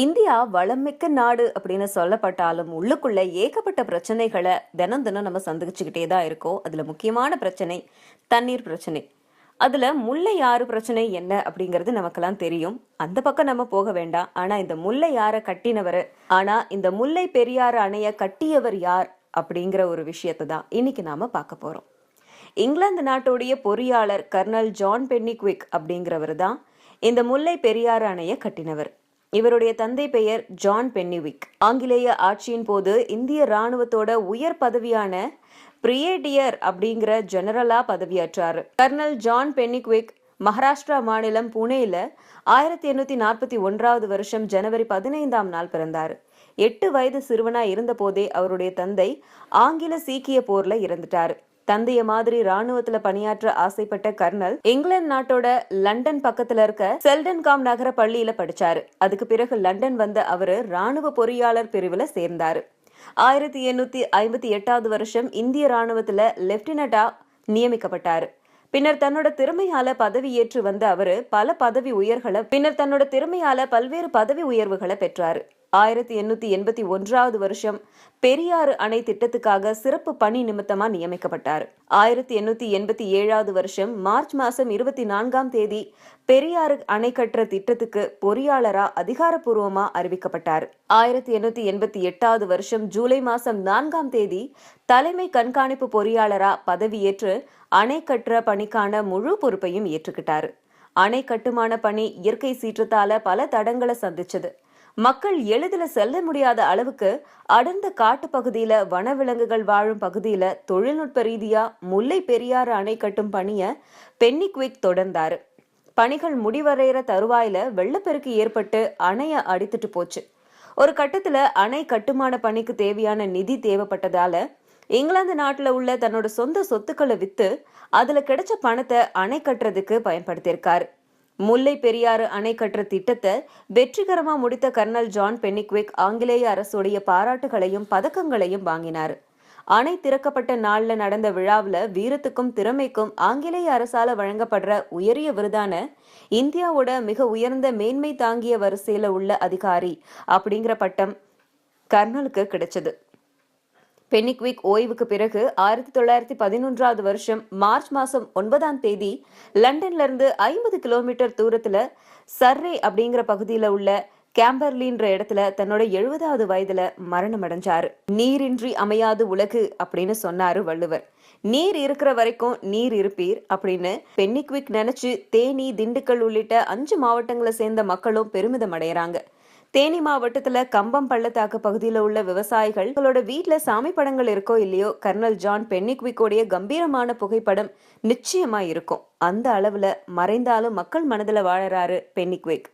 India வளமிக்க நாடு அப்படின்னு சொல்லப்பட்டாலும் உள்ளுக்குள்ள ஏகப்பட்ட பிரச்சனைகளை தினம் தினம் நம்ம சந்திச்சுக்கிட்டே தான் இருக்கோம். அதுல முக்கியமான பிரச்சனை தண்ணீர் பிரச்சனை. அதுல முல்லையாறு பிரச்சனை என்ன அப்படிங்கிறது நமக்கெல்லாம் தெரியும். அந்த பக்கம் நம்ம போக வேண்டாம். ஆனா இந்த முல்லை யாரை கட்டினவர் ஆனா இந்த முல்லை பெரியாறு அணைய கட்டியவர் யார் அப்படிங்கிற ஒரு விஷயத்தை தான் இன்னைக்கு நாம பார்க்க போறோம். இங்கிலாந்து நாட்டுடைய பொறியாளர் கர்னல் ஜான் பென்னிக்விக் அப்படிங்கிறவர் தான் இந்த முல்லை பெரியாறு அணையை கட்டினவர். இவருடைய தந்தை பெயர் ஜான் பென்னிவிக். ஆங்கிலேய ஆட்சியின் போது இந்திய ராணுவத்தோட உயர் பதவியான பிரியேடியர் அப்படிங்கிற ஜெனரலா பதவியேற்றார். கர்னல் ஜான் பென்னிக்விக் மகாராஷ்டிரா மாநிலம் புனேல ஆயிரத்தி எண்ணூத்தி நாற்பத்தி ஒன்றாவது வருஷம் ஜனவரி பதினைந்தாம் நாள் பிறந்தார். எட்டு வயது சிறுவனா இருந்தபோதே அவருடைய தந்தை ஆங்கில சீக்கிய போர்ல இறந்துட்டார். தந்தைய மாதிரி ராணுவத்துல பணியாற்ற ஆசைப்பட்ட கர்னல் இங்கிலாந்து நாட்டோட லண்டன் பக்கத்துல இருக்க செல்டன்காம் நகர பள்ளியில படிச்சாரு. அதுக்கு பிறகு லண்டன் வந்த அவரு ராணுவ பொறியாளர் பிரிவுல சேர்ந்தாரு. ஆயிரத்தி எண்ணூத்தி ஐம்பத்தி எட்டாவது வருஷம் இந்திய ராணுவத்துல லெப்டினண்டா நியமிக்கப்பட்டாரு. பின்னர் தன்னோட திறமையால பதவி ஏற்று வந்த அவரு பல பதவி உயர்களை பின்னர் தன்னோட திறமையால பல்வேறு பதவி உயர்வுகளை பெற்றாரு. ஆயிரத்தி எண்ணூத்தி எண்பத்தி ஒன்றாவது வருஷம் பெரியாறு அணை திட்டத்துக்காக சிறப்பு பணி நிமித்தமா நியமிக்கப்பட்டார். ஆயிரத்தி எண்ணூத்தி எண்பத்தி ஏழாவது வருஷம் மார்ச் மாசம் இருபத்தி நான்காம் தேதி பெரியாறு அணை கட்டுற திட்டத்துக்கு பொறியாளரா அதிகாரப்பூர்வமா அறிவிக்கப்பட்டார். ஆயிரத்தி எண்ணூத்தி எண்பத்தி எட்டாவது வருஷம் ஜூலை மாதம் நான்காம் தேதி தலைமை கண்காணிப்பு பொறியாளரா பதவியேற்று அணை கட்டுற பணிக்கான முழு பொறுப்பையும் ஏற்றுக்கிட்டார். அணை கட்டுமான பணி இயற்கை சீற்றத்தால பல தடங்களை சந்திச்சது. மக்கள் எளிதில் செல்ல முடியாத அளவுக்கு அடர்ந்த காட்டு பகுதியில வனவிலங்குகள் வாழும் பகுதியில தொழில்நுட்ப ரீதியா முல்லை பெரியாறு அணை கட்டும் பணிய பென்னிக்விக் தொடர்ந்தாரு. பணிகள் முடிவடைகிற தருவாயில வெள்ளப்பெருக்கு ஏற்பட்டு அணைய அடித்துட்டு போச்சு. ஒரு கட்டத்துல அணை கட்டுமான பணிக்கு தேவையான நிதி தேவைப்பட்டதால இங்கிலாந்து நாட்டுல உள்ள தன்னோட சொந்த சொத்துக்களை வித்து அதுல கிடைச்ச பணத்தை அணை கட்டுறதுக்கு பயன்படுத்தியிருக்காரு. முல்லை பெரியாறு அணை கட்டுற திட்டத்தை வெற்றிகரமாக முடித்த கர்னல் ஜான் பென்னிக்விக் ஆங்கிலேய அரசுடைய பாராட்டுகளையும் பதக்கங்களையும் வாங்கினார். அணை திறக்கப்பட்ட நாளில் நடந்த விழாவில் வீரத்துக்கும் திறமைக்கும் ஆங்கிலேய அரசால வழங்கப்படுற உயரிய விருதான இந்தியாவோட மிக உயர்ந்த மேன்மை தாங்கிய வரிசையில் உள்ள அதிகாரி அப்படிங்கிற பட்டம் கர்னலுக்கு கிடைச்சது. பென்னிக்விக் ஓய்வுக்கு பிறகு ஆயிரத்தி தொள்ளாயிரத்தி பதினொன்றாவது வருஷம் மார்ச் மாசம் ஒன்பதாம் தேதி லண்டன்ல இருந்து ஐம்பது கிலோமீட்டர் தூரத்துல சர்ரே அப்படிங்கிற பகுதியில உள்ள கேம்பர்லின்ற இடத்துல தன்னோட எழுபதாவது வயதுல மரணம் அடைஞ்சாரு. நீரின்றி அமையாது உலகு அப்படின்னு சொன்னாரு வள்ளுவர். நீர் இருக்கிற வரைக்கும் நீர் இருப்பீர் அப்படின்னு பென்னிக்விக் நினைச்சு தேனி திண்டுக்கல் உள்ளிட்ட அஞ்சு மாவட்டங்களை சேர்ந்த மக்களும் பெருமிதம் அடையறாங்க. தேனி மாவட்டத்துல கம்பம் பள்ளத்தாக்கு பகுதியில் உள்ள விவசாயிகள் உங்களோட வீட்ல சாமி படங்கள் இருக்கோ இல்லையோ கர்னல் ஜான் பென்னிக்விக்கோடைய கம்பீரமான புகைப்படம் நிச்சயமா இருக்கும். அந்த அளவுல மறைந்தாலும் மக்கள் மனதில் வாழறாரு பென்னிக்விக்